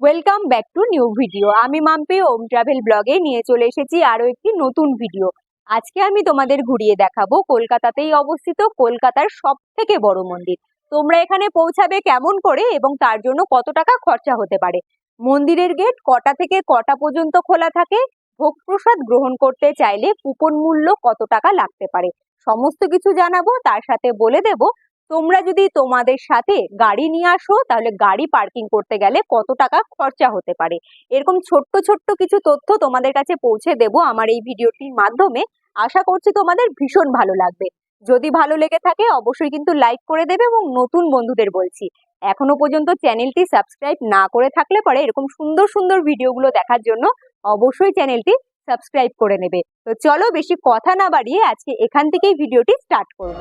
Welcome back to new video আমি মাম্পি ওম travel ব্লগে নিয়ে চলে এসেছি আরও একটি নতুন ভিডিও আজকে আমি তোমাদের ঘুরিয়ে দেখাবো কলকাতাতেই অবস্থিত কলকাতার সব থেকে বড় মন্দির। তোমরা এখানে পৌঁছাবে কেমন করে এবং তার জন্য কত টাকা খরচা হতে পারে? মন্দিরের গেট কটা থেকে কটা পর্যন্ত খোলা থাকে? ভোগ প্রসাদ গ্রহণ করতে চাইলে কুপন মূল্য কত টাকা লাগতে পারে? সমস্ত কিছু জানাব, তার সাথে বলে দেব তোমরা যদি তোমাদের সাথে গাড়ি নিয়ে আসো, তাহলে গাড়ি পার্কিং করতে গেলে কত টাকা খরচা হতে পারে? এরকম ছোট্ট ছোট্ট কিছু তথ্য তোমাদের কাছে পৌঁছে দেব আমার এই ভিডিওটির মাধ্যমে। আশা করছি তোমাদের ভীষণ ভালো লাগবে। যদি ভালো লেগে থাকে, অবশ্যই কিন্তু লাইক করে দেবে এবং নতুন বন্ধুদের বলছি। এখনও পর্যন্ত চ্যানেলটি সাবস্ক্রাইব না করে থাকলে পরে এরকম সুন্দর সুন্দর ভিডিওগুলো দেখার জন্য অবশ্যই চ্যানেলটি সাবস্ক্রাইব করে নেবে। তো চলো বেশি কথা না বাড়িয়ে আজকে এখান থেকেই ভিডিওটি স্টার্ট করব।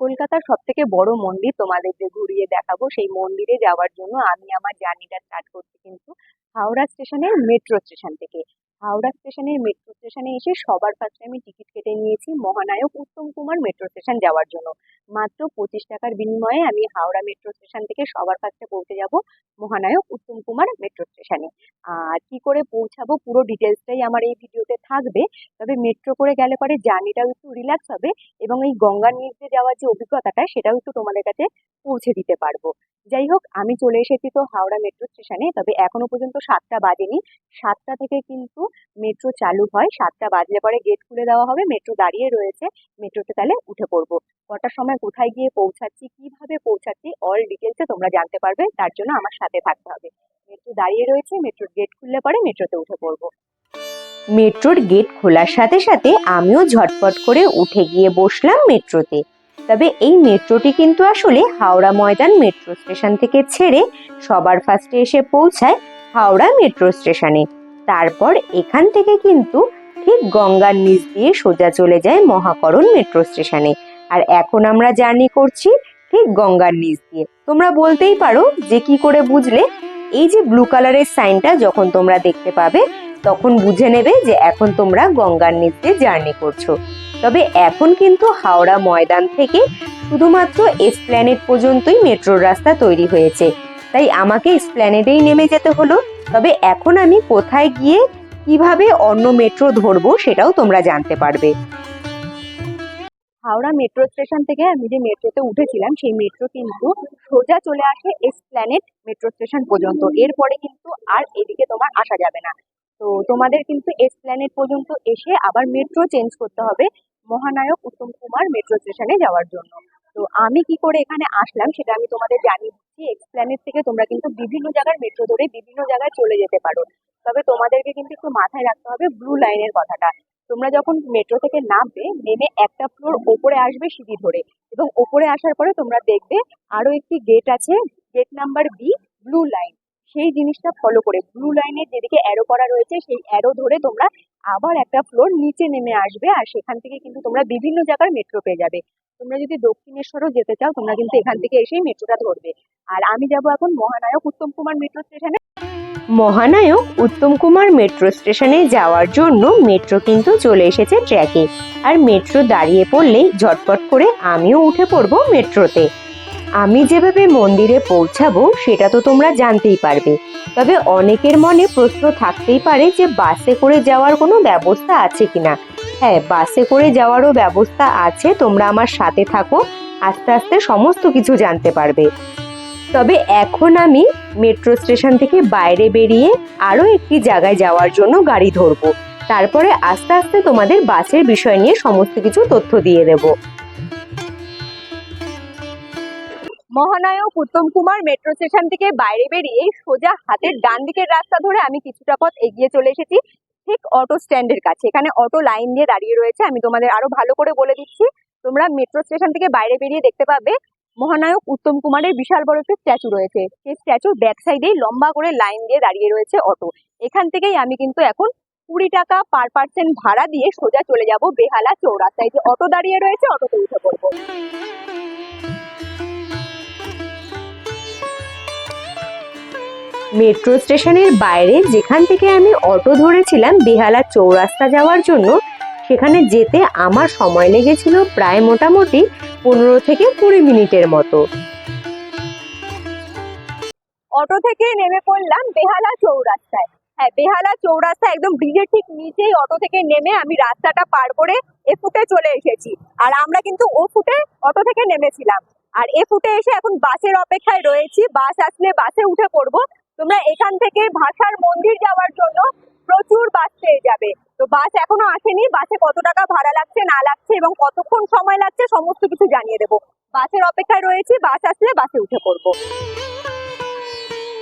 কলকাতার সব থেকে বড় মন্দির তোমাদের যে ঘুরিয়ে দেখাবো, সেই মন্দিরে যাওয়ার জন্য আমি আমার জার্নিটা স্টার্ট করছি কিন্তু হাওড়া স্টেশনের মেট্রো স্টেশন থেকে। হাওড়া স্টেশনের মেট্রো স্টেশনে এসে সবার ফার্স্টে আমি টিকিট কেটে নিয়েছি। মহানায়ক উত্তম কুমার মেট্রো স্টেশন যাওয়ার জন্য। মাত্র পঁচিশ টাকার বিনিময়ে আমি হাওড়া মেট্রো স্টেশন থেকে সবার ফার্স্টে পৌঁছে যাব মহানায়ক উত্তম কুমার মেট্রো স্টেশনে। আর কি করে পৌঁছাবো পুরো ডিটেলসটাই আমার এই ভিডিওতে থাকবে। তবে মেট্রো করে গেলে পরে জার্নিটাও একটু রিল্যাক্স হবে এবং এই গঙ্গার নিচ যাওয়ার যে অভিজ্ঞতাটা, সেটাও একটু তোমাদের কাছে পৌঁছে দিতে পারব। যাই হোক, আমি চলে এসেছি তো হাওড়া মেট্রো স্টেশনে। তবে এখনও পর্যন্ত সাতটা বাজেনি। সাতটা থেকে কিন্তু মেট্রো চালু হয়, সাতটা বাজলে পরে গেট খুলে দেওয়া হবে মেট্রো দাঁড়িয়ে রয়েছে মেট্রোতে তাহলে উঠে পড়ব। কটার সময় কোথায় গিয়ে পৌঁছাচ্ছি, কীভাবে পৌঁছাচ্ছি অল ডিটেলসে তোমরা জানতে পারবে, তার জন্য আমার সাথে থাকতে হবে। মেট্রো দাঁড়িয়ে রয়েছে মেট্রোর গেট খুললে পরে মেট্রোতে উঠে পড়ব। মেট্রোর গেট খোলার সাথে সাথে আমিও ঝটপট করে উঠে গিয়ে বসলাম মেট্রোতে তবে এই মেট্রোটি কিন্তু আসলে হাওড়া ময়দান মেট্রো স্টেশন থেকে ছেড়ে সবার ফার্স্টে এসে পৌঁছায় হাওড়া মেট্রো স্টেশনে তারপর এখান থেকে কিন্তু ঠিক গঙ্গার নিচ দিয়ে সোজা চলে যায় মহাকরণ মেট্রো স্টেশনে আর এখন আমরা জার্নি করছি ঠিক গঙ্গার নিচ দিয়ে। তোমরা বলতেই পারো যে কি করে বুঝলে? এই যে ব্লু কালারের সাইনটা যখন তোমরা দেখতে পাবে, তখন বুঝে নেবে যে এখন তোমরা গঙ্গার নিচ দিয়ে জার্নি করছ। তবে এখন কিন্তু হাওড়া ময়দান থেকে শুধুমাত্র এসপ্ল্যানেট পর্যন্তই মেট্রোর রাস্তা তৈরি হয়েছে। তাই আমাকে এসপ্ল্যানেডেই নেমে যেতে হলো। তবে এখন আমি কোথায় গিয়ে কীভাবে অন্য মেট্রো ধরবো সেটাও তোমরা জানতে পারবে। হাওড়া মেট্রো স্টেশন থেকে আমি যে মেট্রোতে উঠেছিলাম, সেই মেট্রো কিন্তু সোজা চলে আসে এসপ্ল্যানেড মেট্রো স্টেশন পর্যন্ত। এরপরে কিন্তু আর এদিকে তোমার আসা যাবে না। তো তোমাদের কিন্তু এসপ্ল্যানেড পর্যন্ত এসে আবার মেট্রো চেঞ্জ করতে হবে মহানায়ক উত্তম কুমার মেট্রো স্টেশনে যাওয়ার জন্য। তো আমি কি করে এখানে আসলাম সেটা আমি তোমাদের জানিয়ে দিচ্ছি। এক্সপ্ল্যানেট থেকে তোমরা কিন্তু বিভিন্ন জায়গার মেট্রো ধরে বিভিন্ন জায়গায় চলে যেতে পারো। তবে তোমাদেরকে কিন্তু একটু মাথায় রাখতে হবে ব্লু লাইনের কথাটা। তোমরা যখন মেট্রো থেকে নামবে, নেমে একটা ফ্লোর ওপরে আসবে সিঁড়ি ধরে এবং ওপরে আসার পরে তোমরা দেখবে আরও একটি গেট আছে gate number B blue line সেই জিনিসটা ফলো করে। ব্লু লাইনের যেদিকে অ্যারো করা রয়েছে, সেই অ্যারো ধরে তোমরা আবার একটা ফ্লোর নিচে নেমে আসবে আর সেখান থেকে কিন্তু তোমরা বিভিন্ন জায়গার মেট্রো পেয়ে যাবে। তোমরা যদি দক্ষিণেশ্বরও যেতে চাও, তোমরা কিন্তু এখান থেকে এসেই মেট্রোটা ধরবে। আর আমি যাব এখন মহানায়ক উত্তম কুমার মেট্রো স্টেশনে মহানায়ক উত্তম কুমার মেট্রো স্টেশনে যাওয়ার জন্য মেট্রো কিন্তু চলে এসেছে ট্র্যাকে আর মেট্রো দাঁড়িয়ে পড়লেই ঝটপট করে আমিও উঠে পড়ব মেট্রোতে আমি যেভাবে মন্দিরে পৌঁছাবো, সেটা তো তোমরা জানতেই পারবে। তবে অনেকের মনে প্রশ্ন থাকতেই পারে যে, বাসে করে যাওয়ার কোনো ব্যবস্থা আছে কিনা? হ্যাঁ বাসে করে যাওয়ারও ব্যবস্থা আছে, তোমরা আমার সাথে থাকো, আস্তে আস্তে সমস্ত কিছু জানতে পারবে। তবে এখন আমি মেট্রো স্টেশন থেকে বাইরে বেরিয়ে আরও একটি জায়গায় যাওয়ার জন্য গাড়ি ধরবো। তারপরে আস্তে আস্তে তোমাদের বাসের বিষয় নিয়ে সমস্ত কিছু তথ্য দিয়ে দেবো। মহানায়ক উত্তম কুমার মেট্রো স্টেশন থেকে বাইরে বেরিয়ে সোজা হাতের ডান দিকের রাস্তা ধরে আমি কিছুটা পথ এগিয়ে চলে এসেছি, ঠিক অটো স্ট্যান্ডের কাছে। এখানে অটো লাইন দিয়ে দাঁড়িয়ে রয়েছে। আমি তোমাদের আরও ভালো করে বলে দিচ্ছি। তোমরা মেট্রো স্টেশন থেকে বাইরে বেরিয়ে দেখতে পাবে মহানায়ক উত্তম কুমারের বিশাল বড় একটা স্ট্যাচু রয়েছে। সেই স্ট্যাচুর ব্যাক সাইডেই লম্বা করে লাইন দিয়ে দাঁড়িয়ে রয়েছে অটো এখান থেকেই আমি কিন্তু এখন কুড়ি টাকা পার পার্সেন্ট ভাড়া দিয়ে সোজা চলে যাব বেহালা চৌরাস্তায়। যে অটো দাঁড়িয়ে রয়েছে অটোতে উঠে পড়ব। মেট্রো স্টেশনের বাইরে যেখান থেকে আমি অটো ধরেছিলাম বেহালা চৌরাস্তা যাওয়ার জন্য, সেখানে যেতে আমার সময় লেগেছিল প্রায় মোটামুটি পনেরো থেকে কুড়ি মিনিটের মতো। অটো থেকে নেমে পড়লাম বেহালা চৌরাস্তায়। হ্যাঁ বেহালা চৌরাস্তা একদম ব্রিজের ঠিক নিচেই অটো থেকে নেমে আমি রাস্তাটা পার করে এ ফুটে চলে এসেছি। আর আমরা কিন্তু ও ফুটে অটো থেকে নেমেছিলাম। আর এ ফুটে এসে এখন বাসের অপেক্ষায় রয়েছি। বাস আসলে বাসে উঠে পড়ব। থেকে ভাষার মন্দির যাওয়ার জন্য প্রচুর বাস পেয়ে যাবে। তো বাস এখনও আসেনি। বাসে কত টাকা ভাড়া লাগছে, না লাগছে এবং কতক্ষণ সময় লাগছে সমস্ত কিছু জানিয়ে দেবো। বাসের অপেক্ষায় রয়েছি। বাস আসলে বাসে উঠে পড়ব।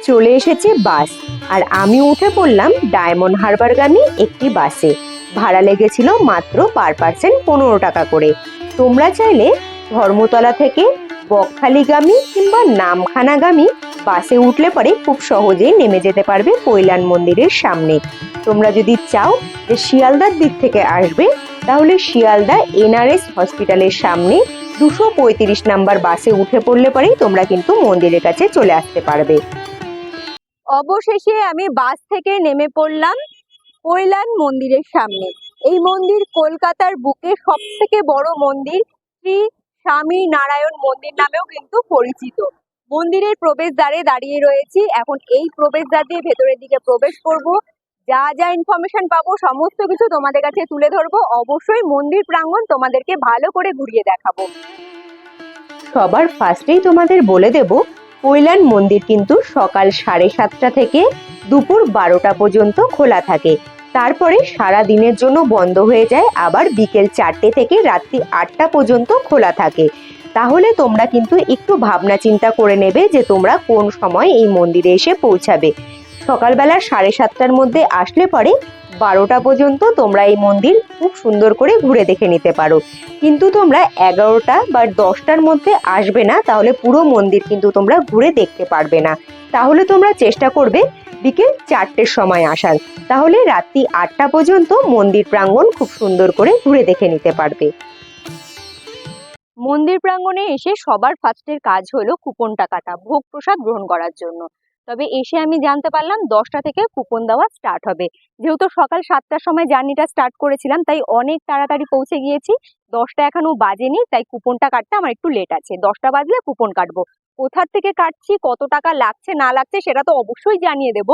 চলে এসেছে বাস। আর আমি উঠে পড়লাম ডায়মন্ড হারবারগামী একটি বাসে। ভাড়া লেগেছিল মাত্র পার পার্সেন্ট পনেরো টাকা করে। তোমরা চাইলে ধর্মতলা থেকে বকখালিগামী কিংবা নামখানাগামী বাসে উঠলে পরে খুব সহজেই নেমে যেতে পারবে কৈলান মন্দিরের সামনে। তোমরা যদি চাও যে শিয়ালদার দিক থেকে আসবে, তাহলে শিয়ালদা এনআরএস হসপিটালের সামনে দুশো পঁয়ত্রিশ নাম্বার বাসে উঠে পড়লে পরেই তোমরা কিন্তু মন্দিরের কাছে চলে আসতে পারবে। অবশেষে আমি বাস থেকে নেমে পড়লাম কৈলান মন্দিরের সামনে। এই মন্দির কলকাতার বুকে সব থেকে বড় মন্দির শ্রী স্বামী নারায়ণ মন্দির নামেও কিন্তু পরিচিত। মন্দিরের প্রবেশদ্বারে দাঁড়িয়ে রয়েছি। এখন এই প্রবেশদ্বার দিয়ে ভেতরের দিকে প্রবেশ করব। যা যা ইনফরমেশন পাবো, সমস্ত কিছু তোমাদের কাছে তুলে ধরবো। অবশ্যই মন্দির প্রাঙ্গণ তোমাদেরকে ভালো করে ঘুরিয়ে দেখাবো। সবার ফার্স্টেই তোমাদের বলে দেব, কৈলান মন্দির কিন্তু সকাল সাড়ে সাতটা থেকে দুপুর বারোটা পর্যন্ত খোলা থাকে। তারপরে সারা দিনের জন্য বন্ধ হয়ে যায়, আবার বিকেল চারটে থেকে রাত্রি আটটা পর্যন্ত খোলা থাকে। তাহলে তোমরা কিন্তু একটু ভাবনা চিন্তা করে নেবে যে তোমরা কোন সময় এই মন্দিরে এসে পৌঁছাবে। সকালবেলা সাড়ে সাতটার মধ্যে আসলে পরে বারোটা পর্যন্ত তোমরা এই মন্দির খুব সুন্দর করে ঘুরে দেখে নিতে পারো। কিন্তু তোমরা এগারোটা বা দশটার মধ্যে আসবে না, তাহলে পুরো মন্দির কিন্তু তোমরা ঘুরে দেখতে পারবে না। তাহলে তোমরা চেষ্টা করবে বিকেল চারটের সময় আসার। তাহলে রাত্রি আটটা পর্যন্ত মন্দির প্রাঙ্গণ খুব সুন্দর করে ঘুরে দেখে নিতে পারবে। মন্দির প্রাঙ্গণে এসে সবার ফার্স্টের কাজ হলো কুপনটা কাটা, ভোগ প্রসাদ গ্রহণ করার জন্য। তবে এসে আমি জানতে পারলাম দশটা থেকে কুপন দেওয়া স্টার্ট হবে। যেহেতু সকাল সাতটার সময় জার্নিটা স্টার্ট করেছিলাম, তাই অনেক তাড়াতাড়ি পৌঁছে গিয়েছি। দশটা এখনও বাজেনি, তাই কুপনটা কাটতে আমার একটু লেট আছে। দশটা বাজলে কুপন কাটবো। কোথার থেকে কাটছি, কত টাকা লাগছে, না লাগছে, সেটা তো অবশ্যই জানিয়ে দেব।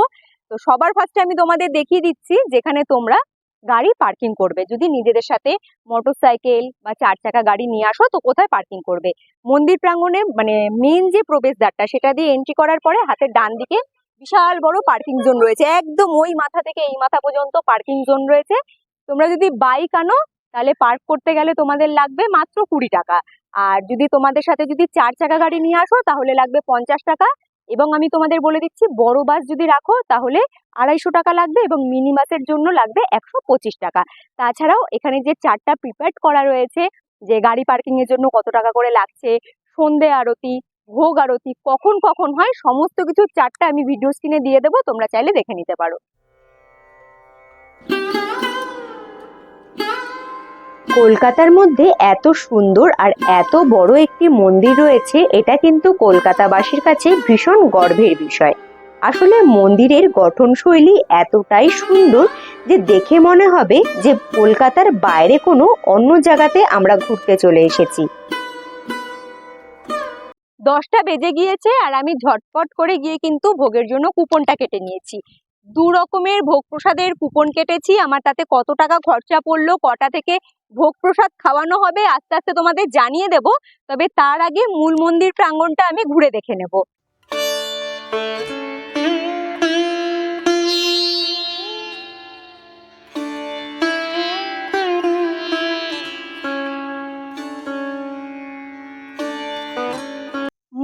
তো সবার ফার্স্টে আমি তোমাদের দেখিয়ে দিচ্ছি, যেখানে তোমরা গাড়ি পার্কিং করবে। যদি নিজেদের সাথে মোটরসাইকেল বা চার চাকা গাড়ি নিয়ে আসো, তো কোথায় পার্কিং করবে? মন্দির প্রাঙ্গণে মানে মেন যে প্রবেশদ্বারটা, সেটা দিয়ে এন্ট্রি করার পরে হাতের ডান দিকে বিশাল বড় পার্কিং জোন রয়েছে। একদম ওই মাথা থেকে এই মাথা পর্যন্ত পার্কিং জোন রয়েছে। তোমরা যদি বাইক আনো, তাহলে পার্ক করতে গেলে তোমাদের লাগবে মাত্র কুড়ি টাকা। আর যদি তোমাদের সাথে যদি চার চাকা গাড়ি নিয়ে আসো, তাহলে লাগবে পঞ্চাশ টাকা। এবং আমি তোমাদের বলে দিচ্ছি, বড় বাস যদি রাখো তাহলে আড়াইশো টাকা লাগবে এবং মিনি বাসের জন্য লাগবে একশো পঁচিশ টাকা। তাছাড়াও এখানে যে চারটা প্রিপেয়ার করা রয়েছে, যে গাড়ি পার্কিং এর জন্য কত টাকা করে লাগছে, সন্ধে আরতি, ভোগ আরতি, কখন কখন হয়, সমস্ত কিছু চারটা আমি ভিডিও স্ক্রিনে দিয়ে দেবো, তোমরা চাইলে দেখে নিতে পারো। কলকাতার মধ্যে এত সুন্দর আর এত বড় একটি মন্দির রয়েছে, এটা কিন্তু কলকাতাবাসীর কাছে ভীষণ গর্বের বিষয়। আসলে মন্দিরের গঠনশৈলী এতটাই সুন্দর যে দেখে মনে হবে যে কলকাতার বাইরে কোনো অন্য জায়গাতে আমরা ঘুরতে চলে এসেছি। দশটা বেজে গিয়েছে আর আমি ঝটপট করে গিয়ে কিন্তু ভোগের জন্য কুপনটা কেটে নিয়েছি। দু রকমের ভোগ প্রসাদের কুপন কেটেছি। আমার তাতে কত টাকা খরচা পড়ল, কটা থেকে ভোগ প্রসাদ খাওয়ানো হবে আস্তে আস্তে তোমাদের জানিয়ে দেব। তবে তার আগে মূল মন্দির প্রাঙ্গনটা আমি ঘুরে দেখে নেব।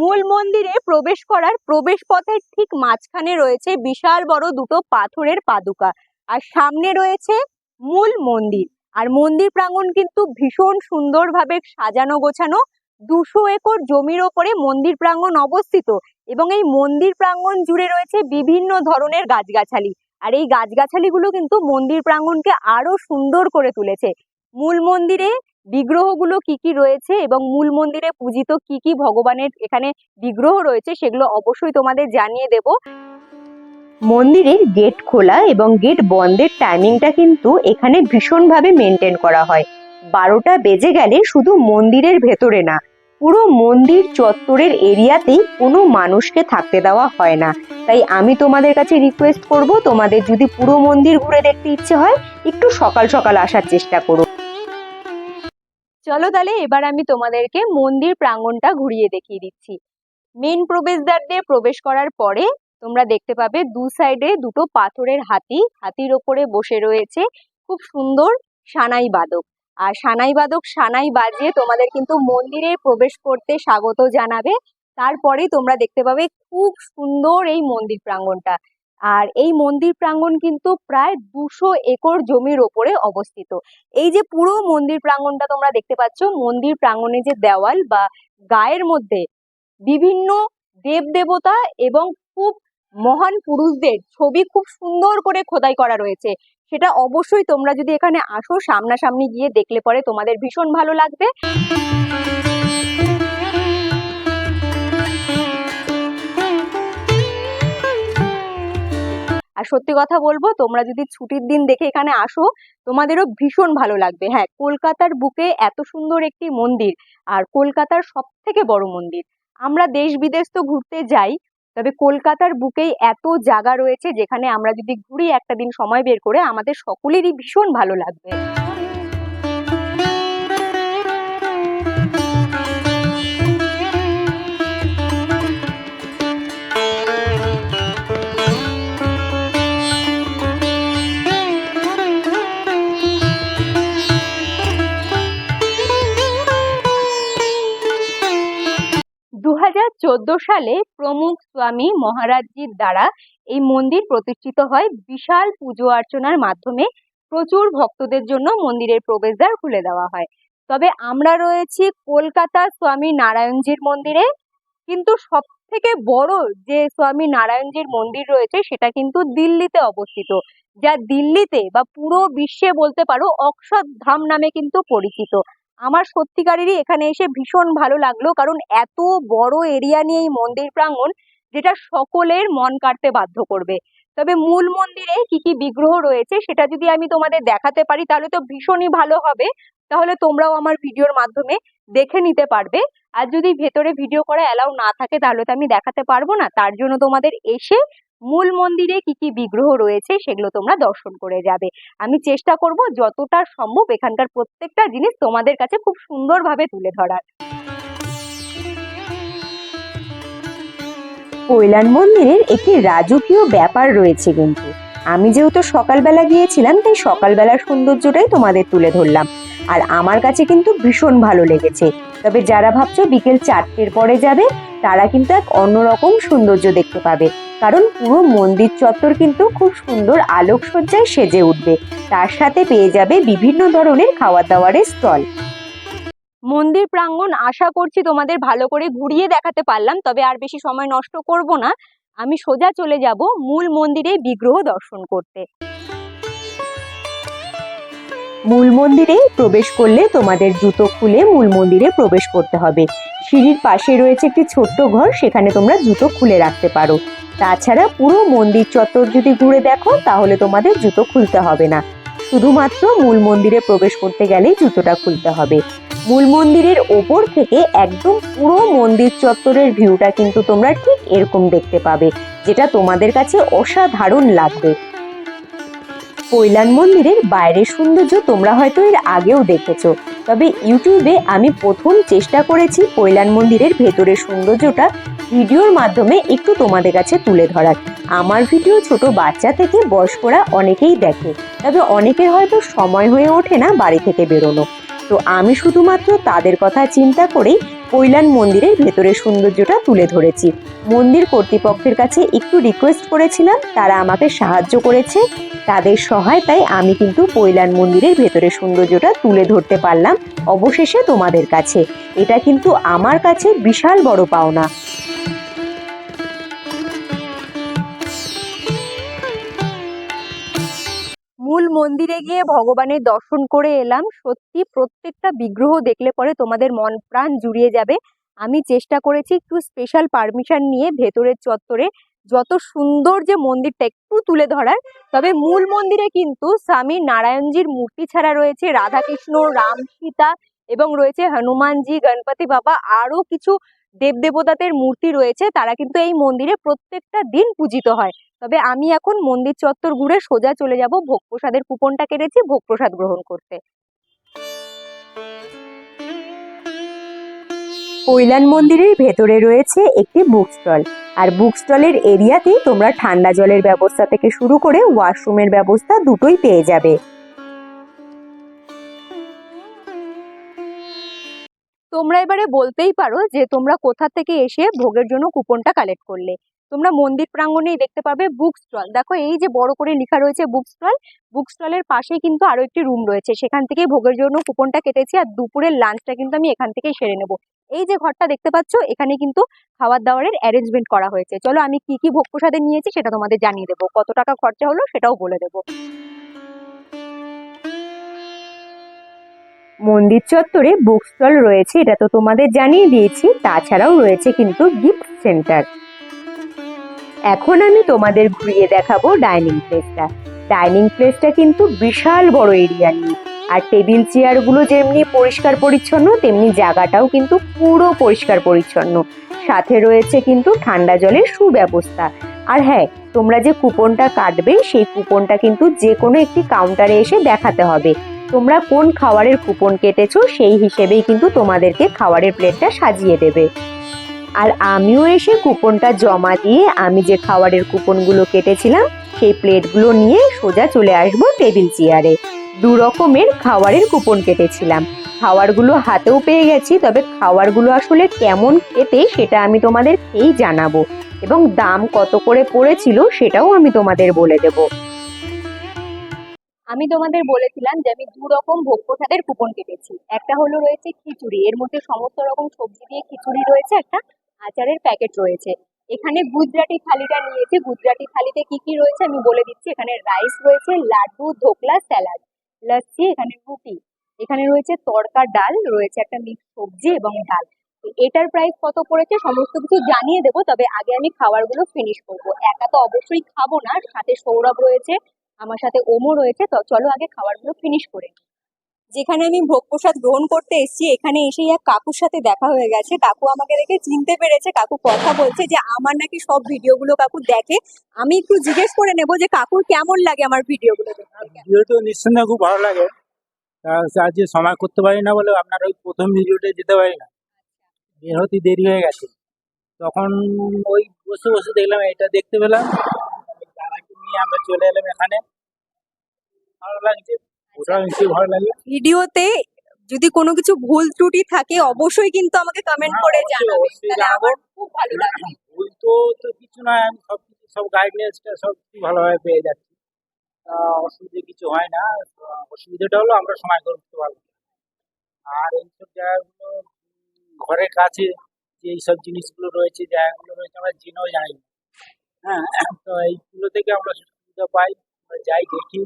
মূল মন্দিরে প্রবেশ করার প্রবেশ পথের ঠিক মাঝখানে রয়েছে বিশাল বড় দুটো পাথরের পাদুকা। আর সামনে রয়েছে মূল মন্দির। আর মন্দির প্রাঙ্গণ কিন্তু ভীষণ সুন্দরভাবে সাজানো গোছানো। দুশো একর জমির ওপরে মন্দির প্রাঙ্গণ অবস্থিত এবং এই মন্দির প্রাঙ্গণ জুড়ে রয়েছে বিভিন্ন ধরনের গাছগাছালি। আর এই গাছগাছালিগুলো কিন্তু মন্দির প্রাঙ্গণকে আরও সুন্দর করে তুলেছে। মূল মন্দিরে বিগ্রহগুলো কি কি রয়েছে এবং মূল মন্দিরে পূজিত কি কি ভগবানের এখানে বিগ্রহ রয়েছে সেগুলো অবশ্যই তোমাদের জানিয়ে দেব। মন্দিরের গেট খোলা এবং গেট বন্ধের টাইমিংটা কিন্তু এখানে ভীষণভাবে মেনটেন করা হয়। বারোটা বেজে গেলে শুধু মন্দিরের ভেতরে না, পুরো মন্দির চত্বরের এরিয়াতেই কোনো মানুষকে থাকতে দেওয়া হয় না। তাই আমি তোমাদের কাছে রিকোয়েস্ট করব, তোমাদের যদি পুরো মন্দির ঘুরে দেখতে ইচ্ছে হয়, একটু সকাল সকাল আসার চেষ্টা করো। চলো তাহলে এবার আমি তোমাদেরকে মন্দির প্রাঙ্গণটা ঘুরিয়ে দেখিয়ে দিচ্ছি। মেন প্রবেশদ্বার দিয়ে প্রবেশ করার পরে তোমরা দেখতে পাবে দু সাইডে দুটো পাথরের হাতি, হাতির ওপরে বসে রয়েছে খুব সুন্দর সানাই বাদক। আর সানাই বাদক সানাই বাজিয়ে তোমাদের কিন্তু মন্দিরে প্রবেশ করতে স্বাগত জানাবে। তারপরেই তোমরা দেখতে পাবে খুব সুন্দর এই মন্দির প্রাঙ্গণটা আর এই মন্দির প্রাঙ্গণ কিন্তু প্রায় দুশো একর জমির ওপরে অবস্থিত। এই যে পুরো মন্দির প্রাঙ্গণটা তোমরা দেখতে পাচ্ছ, মন্দির প্রাঙ্গণে যে দেওয়াল বা গায়ের মধ্যে বিভিন্ন দেব দেবতা এবং খুব মহান পুরুষদের ছবি খুব সুন্দর করে খোদাই করা রয়েছে। সেটা অবশ্যই তোমরা যদি এখানে আসো, সামনাসামনি গিয়ে দেখলে পরে তোমাদের ভীষণ ভালো লাগবে। আর সত্যি কথা বলব, তোমরা যদি ছুটির দিন দেখে এখানে আসো, তোমাদেরও ভীষণ ভালো লাগবে। হ্যাঁ কলকাতার বুকে এত সুন্দর একটি মন্দির আর কলকাতার সব থেকে বড় মন্দির। আমরা দেশ বিদেশ তো ঘুরতে যাই, তবে কলকাতার বুকেই এত জায়গা রয়েছে যেখানে আমরা যদি ঘুরি একটা দিন সময় বের করে, আমাদের সকলেরই ভীষণ ভালো লাগবে। সালে প্রমুখ স্বামী মহারাজজির দ্বারা এই মন্দির প্রতিষ্ঠিত হয়। বিশাল পুজো অর্চনার মাধ্যমে প্রচুর ভক্তদের জন্য মন্দিরের প্রবেশদ্বার খুলে দেওয়া হয়। তবে আমরা রয়েছি কলকাতার স্বামী নারায়ণজির মন্দিরে। কিন্তু সব থেকে বড় যে স্বামী নারায়ণজির মন্দির রয়েছে, সেটা কিন্তু দিল্লিতে অবস্থিত। যা দিল্লিতে বা পুরো বিশ্বে বলতে পারো অক্ষরধাম নামে কিন্তু পরিচিত। আমার সত্যিকারেরই এখানে এসে ভীষণ ভালো লাগল, কারণ এত বড় এরিয়া নিয়ে এই মন্দির প্রাঙ্গণ যেটা সকলের মন কাটতে বাধ্য করবে। তবে মূল মন্দিরে কি কি বিগ্রহ রয়েছে সেটা যদি আমি তোমাদের দেখাতে পারি, তাহলে তো ভীষণই ভালো হবে। তাহলে তোমরাও আমার ভিডিওর মাধ্যমে দেখে নিতে পারবে। আর যদি ভেতরে ভিডিও করা অ্যালাউ না থাকে, তাহলে তো আমি দেখাতে পারব না। তার জন্য তোমাদের এসে মূল মন্দিরে কি কি বিগ্রহ রয়েছে সেগুলো তোমরা দর্শন করে যাবে। আমি চেষ্টা করব যতটা সম্ভব এখানকার প্রত্যেকটা জিনিস তোমাদের কাছে খুব সুন্দরভাবে তুলে ধরার। কৈলান মন্দিরের একটি রাজকীয় ব্যাপার রয়েছে কিন্তু। আমি যেহেতু সকালবেলা গিয়েছিলাম, তাই সকালবেলার সৌন্দর্যটাই তোমাদের তুলে ধরলাম। আর আমার কাছে কিন্তু ভীষণ ভালো লেগেছে। তবে যারা ভাবছ বিকেল চারটের পরে যাবে, তারা কিন্তু এক অন্যরকম সৌন্দর্য দেখতে পাবে। কারণ পুরো মন্দির চত্বর কিন্তু খুব সুন্দর আলোকসজ্জায় সেজে উঠবে। তার সাথে পেয়ে যাবে বিভিন্ন ধরনের খাওয়া দাওয়ারের স্টল। মন্দির প্রাঙ্গণ আশা করছি তোমাদের ভালো করে ঘুরিয়ে দেখাতে পারলাম, তবে আর বেশি সময় নষ্ট করব না। আমি সোজা চলে যাব মূল মন্দিরে বিগ্রহ দর্শন করতে। মূল মন্দিরে প্রবেশ করলে তোমাদের জুতো খুলে মূল মন্দিরে প্রবেশ করতে হবে। সিঁড়ির পাশে রয়েছে একটি ছোট্ট ঘর, সেখানে তোমরা জুতো খুলে রাখতে পারো। তাছাড়া পুরো মন্দির চত্বর যদি ঘুরে দেখো, তাহলে তোমাদের জুতো খুলতে হবে না। শুধুমাত্র মূল মন্দিরে প্রবেশ করতে গেলেই জুতোটা খুলতে হবে। মূল মন্দিরের ওপর থেকে একদম পুরো মন্দির চত্বরের ভিউটা কিন্তু তোমরা ঠিক এরকম দেখতে পাবে, যেটা তোমাদের কাছে অসাধারণ লাগবে। কৈলান মন্দিরের বাইরের সৌন্দর্য তোমরা হয়তো এর আগেও দেখেছ। তবে ইউটিউবে আমি প্রথম চেষ্টা করেছি কৈলান মন্দিরের ভেতরের সৌন্দর্যটা ভিডিওর মাধ্যমে একটু তোমাদের কাছে তুলে ধরার। আমার ভিডিও ছোট বাচ্চা থেকে বয়স্করা অনেকেই দেখে, তবে অনেকের হয়তো সময় হয়ে ওঠে না বাড়ি থেকে বেরোনো। তো আমি শুধুমাত্র তাদের কথা চিন্তা করেই কৈলান মন্দিরের ভেতরের সৌন্দর্যটা তুলে ধরেছি। মন্দির কর্তৃপক্ষের কাছে একটু রিকোয়েস্ট করেছিলাম, তারা আমাকে সাহায্য করেছে। তাদের সহায়তায় আমি কিন্তু কৈলান মন্দিরের ভেতরের সৌন্দর্যটা তুলে ধরতে পারলাম অবশেষে তোমাদের কাছে। এটা কিন্তু আমার কাছে বিশাল বড় পাওনা। মূল মন্দিরে গিয়ে ভগবানের দর্শন করে এলাম। সত্যি প্রত্যেকটা বিগ্রহ দেখলে পরে তোমাদের মন প্রাণ জুড়িয়ে যাবে। আমি চেষ্টা করেছি একটু স্পেশাল পারমিশন নিয়ে ভেতরের চত্বরে যত সুন্দর যে মন্দিরটা একটু তুলে ধরার, তবে মূল মন্দিরে কিন্তু স্বামী নারায়ণজির মূর্তি ছাড়া রয়েছে রাধাকৃষ্ণ, রাম সীতা এবং রয়েছে হনুমানজি, গণপতি বাবা আরও কিছু দেবদেবতাদের মূর্তি রয়েছে। তারা কিন্তু এই মন্দিরে প্রত্যেকটা দিন পূজিত হয়। তবে আমি এখন মন্দির চত্বর ঘুরে সোজা চলে যাব ভোগ প্রসাদের কুপনটা কেটেছি ভোগ প্রসাদ গ্রহণ করতে। কৈলান মন্দিরের ভেতরে রয়েছে একটি বুক স্টল আর বুক স্টলের এরিয়াতেই তোমরা ঠান্ডা জলের ব্যবস্থা থেকে শুরু করে ওয়াশরুমের ব্যবস্থা দুটোই পেয়ে যাবে। তোমরা এবারে বলতেই পারো যে তোমরা কোথা থেকে এসে ভোগের জন্য কুপনটা কালেক্ট করলে। তোমরা মন্দির প্রাঙ্গণেই দেখতে পাবে বুক স্টল দেখো, এই যে বড় করে লেখা রয়েছে বুক স্টল বুক স্টলের পাশেই কিন্তু আরও একটি রুম রয়েছে। সেখান থেকেই ভোগের জন্য কুপনটা কেটেছি আর দুপুরের লাঞ্চটা কিন্তু আমি এখান থেকেই সেরে নেব। এই যে ঘরটা দেখতে পাচ্ছ, এখানে কিন্তু খাওয়ার দাওয়ারের অ্যারেঞ্জমেন্ট করা হয়েছে। চলো, আমি কি কি ভোগ প্রসাদে নিয়েছি সেটা তোমাদের জানিয়ে দেবো। কত টাকা খরচা হলো সেটাও বলে দেবো। মন্দির চত্বরে বুক স্টল রয়েছে, এটা তো তোমাদের জানিয়ে দিয়েছি। তাছাড়াও রয়েছে কিন্তু গিফট সেন্টার এখন আমি তোমাদের ঘুরিয়ে দেখাবো ডাইনিং প্লেসটা। ডাইনিং প্লেসটা কিন্তু বিশাল বড় এরিয়া নিয়ে। আর টেবিল চেয়ারগুলো যেমনি পরিষ্কার পরিচ্ছন্ন, তেমনি জায়গাটাও কিন্তু পুরো পরিষ্কার পরিচ্ছন্ন। সাথে রয়েছে কিন্তু ঠান্ডা জলের সুব্যবস্থা। আর হ্যাঁ তোমরা যে কুপনটা কাটবে, সেই কুপনটা কিন্তু যে কোনো একটি কাউন্টারে এসে দেখাতে হবে। তোমরা কোন খাবারের কুপন কেটেছো, সেই হিসেবেই কিন্তু তোমাদেরকে খাবারের প্লেটটা সাজিয়ে দেবে। আর আমিও এসে কুপনটা জমা দিয়ে আমি যে খাবারের কুপনগুলো কেটেছিলাম, সেই প্লেটগুলো নিয়ে সোজা চলে আসব টেবিল চেয়ারে। দু রকমের খাবারের কুপন কেটেছিলাম। খাবারগুলো হাতেও পেয়ে গেছি, তবে খাবারগুলো আসলে কেমন খেতে সেটা আমি তোমাদের খেয়েই জানাব এবং দাম কত করে পড়েছিল সেটাও আমি তোমাদের বলে দেবো। আমি তোমাদের বলেছিলাম যে আমি দু রকম ভোগ প্রসাদের কুপন কেটেছি। একটা হলো রয়েছে খিচুড়ি, এর মধ্যে সমস্ত রকম সবজি দিয়ে খিচুড়ি রয়েছে, একটা আচারের প্যাকেট রয়েছে। এখানে গুজরাটি থালিটা নিয়েছে। গুজরাটি থালিতে কি কি রয়েছে আমি বলে দিচ্ছি। এখানে রাইস রয়েছে, লাড্ডু, ধোকলা স্যালাড লস্যি, এখানে রুটি। এখানে রয়েছে তড়কা ডাল, রয়েছে একটা মিক্স সবজি এবং ডাল। এটার প্রাইস কত পড়েছে সমস্ত কিছু জানিয়ে দেবো, তবে আগে আমি খাবারগুলো ফিনিশ করব। একা তো অবশ্যই খাব না, সাথে সৌরভ রয়েছে, আমার সাথে ওমো রয়েছে, তো চলো আগে খাবারগুলো ফিনিশ করে। যেখানে আমি ভোগ প্রসাদ গ্রহণ করতে এসেছি, এখানে এসেই এক কাকুর সাথে দেখা হয়ে গেছে। কাকু আমাকে দেখে চিনতে পেরেছে, কাকু কথা বলছে যে আমার নাকি সব ভিডিওগুলো কাকু দেখে। আমি একটু জিজ্ঞেস করে নেব যে কাকুর কেমন লাগে আমার ভিডিওগুলো দেখতে। ভিডিও তো নিঃসন্দেহে খুব ভালো লাগে। আজকে সময় করতে পারি না বলে আপনার ওই প্রথম ভিডিওটা যেতে পারি না। বের হতে দেরি হয়ে গেছে। তখন ওই বসে বসে দেখলাম, এটা দেখতে পেলাম। নিয়ে আমরা চলে এলাম এখানে। ভালো লাগছে। লাগে। ভিডিওতে যদি কোনো কিছু ভুল ত্রুটি থাকে অবশ্যই কিন্তু আমাকে কমেন্ট হ্যাঁ, করে জানাবে তাহলে। আমার খুব ভালো লাগবে। ভুল তো তো কিছু নয় আমি সব কিছু সব গাইডলাইন্সটা সব কিছু ভালোভাবে পেয়ে যাচ্ছি। অসুবিধা কিছু হয় না অসুবিধাটা হলো আমরা সময় করে উঠতে পারব। না। আর এইসব জায়গাগুলো ঘরের কাছে যে এইসব জিনিসগুলো রয়েছে জায়গাগুলো রয়েছে আমরা জেনেও জানি হ্যাঁ তো এইগুলো থেকে আমরা সুবিধা পাই আমরা যাই দেখি।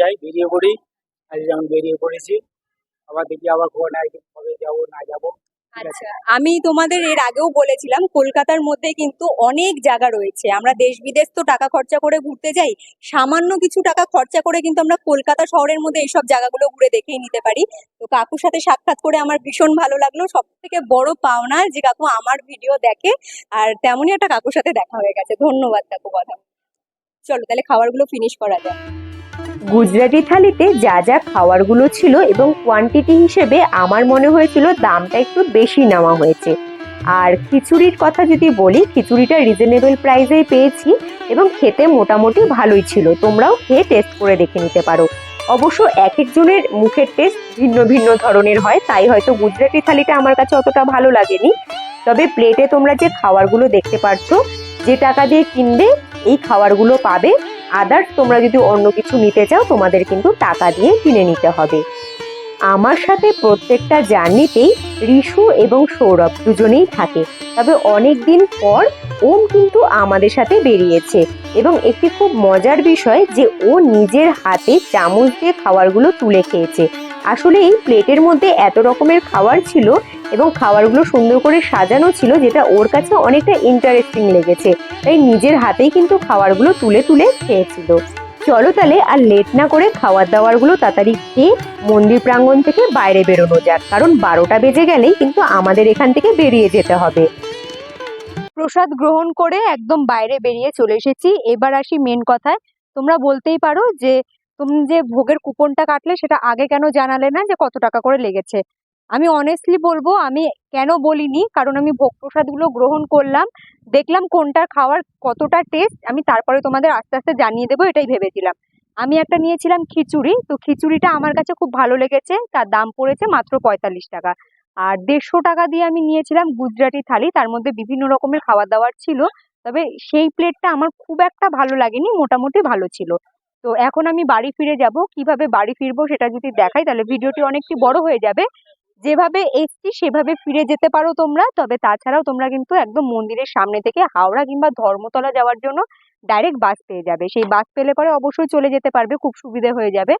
যাই বেরিয়ে পড়ি আজ বেরিয়ে পড়েছি। আবার দেখি আবার কবে যাব, না যাব। আচ্ছা আমি তোমাদের এর আগেও বলেছিলাম, কলকাতার মধ্যে কিন্তু অনেক জায়গা রয়েছে। আমরা দেশ বিদেশ তো টাকা খরচা করে ঘুরতে যাই। সামান্য কিছু টাকা খরচা করে কিন্তু আমরা কলকাতা শহরের মধ্যে এইসব জায়গাগুলো ঘুরে দেখেই নিতে পারি। তো কাকুর সাথে সাক্ষাৎ করে আমার ভীষণ ভালো লাগল। সব থেকে বড় পাওনা যে কাকু আমার ভিডিও দেখে, আর তেমনই একটা কাকুর সাথে দেখা হয়ে গেছে। ধন্যবাদ কাকু, কথা। চলো, তাহলে খাবারগুলো ফিনিশ করা যায় গুজরাটি থালিতে যা যা খাবারগুলো ছিল এবং কোয়ান্টিটি হিসেবে আমার মনে হয়েছিল দামটা একটু বেশি নেওয়া হয়েছে। আর খিচুড়ির কথা যদি বলি, খিচুড়িটা রিজনেবল প্রাইসেই পেয়েছি এবং খেতে মোটামুটি ভালোই ছিল। তোমরাও খেয়ে টেস্ট করে দেখে নিতে পারো। অবশ্য এক একজনের মুখের টেস্ট ভিন্ন ভিন্ন ধরনের হয়, তাই হয়তো গুজরাটি থালিটা আমার কাছে অতটা ভালো লাগেনি। তবে প্লেটে তোমরা যে খাবারগুলো দেখতে পাচ্ছ যে টাকা দিয়ে কিনবে এই খাবারগুলো পাবে। আদার্স তোমরা যদি অন্য কিছু নিতে চাও, তোমাদের কিন্তু টাকা দিয়ে কিনে নিতে হবে। আমার সাথে প্রত্যেকটা জার্নিতেই রিশু এবং সৌরভ দুজনেই থাকে। তবে অনেক দিন পর ওম কিন্তু আমাদের সাথে বেরিয়েছে। এবং একটি খুব মজার বিষয় যে ও নিজের হাতে চামচ দিয়ে খাবারগুলো তুলে খেয়েছে। আসলে এই প্লেটের মধ্যে এত রকমের খাবার ছিল এবং খাবারগুলো সুন্দর করে সাজানো ছিল যেটা ওর কাছে অনেকটা ইন্টারেস্টিং লেগেছে। তাই নিজের হাতেই কিন্তু খাবারগুলো তুলে তুলে খেয়েছিল। চলো তাহলে আর লেট না করে খাবার দাবারগুলো তাড়াতাড়ি খেয়ে মন্দির প্রাঙ্গণ থেকে বাইরে বেরোনো যাক। কারণ বারোটা বেজে গেলেই কিন্তু আমাদের এখান থেকে বেরিয়ে যেতে হবে। প্রসাদ গ্রহণ করে একদম বাইরে বেরিয়ে চলে এসেছি। এবার আসি মেন কথায়। তোমরা বলতেই পারো যে তুমি যে ভোগের কুপনটা কাটলে সেটা আগে কেন জানালে না যে কত টাকা করে লেগেছে? আমি অনেস্টলি বলব, আমি কেন বলিনি? কারণ আমি ভোগ প্রসাদগুলো গ্রহণ করলাম, দেখলাম কোনটার খাওয়ার কতটা টেস্ট আমি তারপরে তোমাদের আস্তে আস্তে জানিয়ে দেবো, এটাই ভেবেছিলাম। আমি একটা নিয়েছিলাম খিচুড়ি, তো খিচুড়িটা আমার কাছে খুব ভালো লেগেছে, তার দাম পড়েছে মাত্র পঁয়তাল্লিশ টাকা। আর দেড়শো টাকা দিয়ে আমি নিয়েছিলাম গুজরাটি থালি, তার মধ্যে বিভিন্ন রকমের খাবার দাবার ছিল, তবে সেই প্লেটটা আমার খুব একটা ভালো লাগেনি, মোটামুটি ভালো ছিল। তো এখন আমি বাড়ি ফিরে যাব। কীভাবে বাড়ি ফিরবো সেটা যদি দেখাই, তাহলে ভিডিওটি অনেকটি বড় হয়ে যাবে। যেভাবে এসছি, সেভাবে ফিরে যেতে পারো তোমরা। তবে তাছাড়াও তোমরা কিন্তু একদম মন্দিরের সামনে থেকে হাওড়া কিংবা ধর্মতলা যাওয়ার জন্য ডাইরেক্ট বাস পেয়ে যাবে। সেই বাস পেলে পরে অবশ্যই চলে যেতে পারবে, খুব সুবিধে হয়ে যাবে।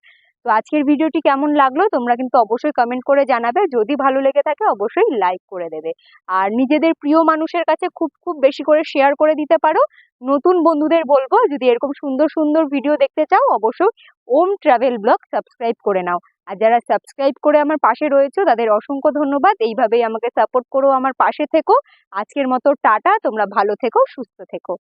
তো আজকের ভিডিওটি কেমন লাগল তোমরা কিন্তু অবশ্যই কমেন্ট করে জানাবে। যদি ভালো লেগে থাকে অবশ্যই লাইক করে দেবে। আর নিজেদের প্রিয় মানুষের কাছে খুব খুব বেশি করে শেয়ার করে দিতে পারো। নতুন বন্ধুদের বলব, যদি এরকম সুন্দর সুন্দর ভিডিও দেখতে চাও, অবশ্যই ওম ট্রাভেল ব্লগ সাবস্ক্রাইব করে নাও। আর যারা সাবস্ক্রাইব করে আমার পাশে রয়েছে, তাদের অসংখ্য ধন্যবাদ। এইভাবেই আমাকে সাপোর্ট করো আমার পাশে থেকো। আজকের মতো টাটা, তোমরা ভালো থেকো, সুস্থ থেকো।